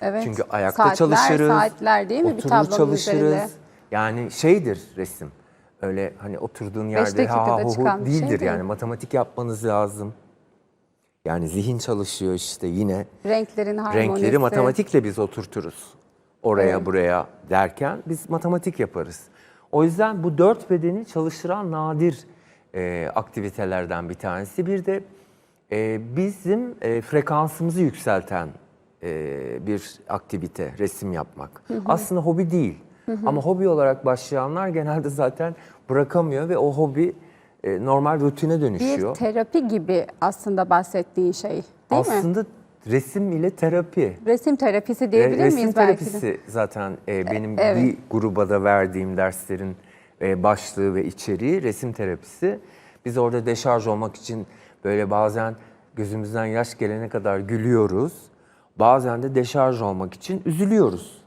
Evet. Çünkü ayakta Saatler, çalışırız. saatler değil mi bir oturur tablonun çalışırız. üzerinde? Yani şeydir resim. Öyle hani oturduğun yerde ha ha hu bir şey değildir değil. yani matematik yapmanız lazım. Yani zihin çalışıyor işte yine. Renklerin harmonisi. Renkleri matematikle biz oturturuz. Oraya buraya derken biz matematik yaparız. O yüzden bu dört bedeni çalıştıran nadir e, aktivitelerden bir tanesi. Bir de e, bizim e, frekansımızı yükselten e, bir aktivite resim yapmak. Aslında hobi değil. Ama hobi olarak başlayanlar genelde zaten bırakamıyor ve o hobi e, normal rutine Bir dönüşüyor. terapi gibi aslında bahsettiğin şey değil mi? Aslında resim ile terapi. Resim terapisi diyebilir Re- Resim miyiz belki de? terapisi zaten e, benim evet. bir gruba da verdiğim derslerin e, başlığı ve içeriği resim terapisi. Biz orada deşarj olmak için böyle bazen gözümüzden yaş gelene kadar gülüyoruz. Bazen de deşarj olmak için üzülüyoruz.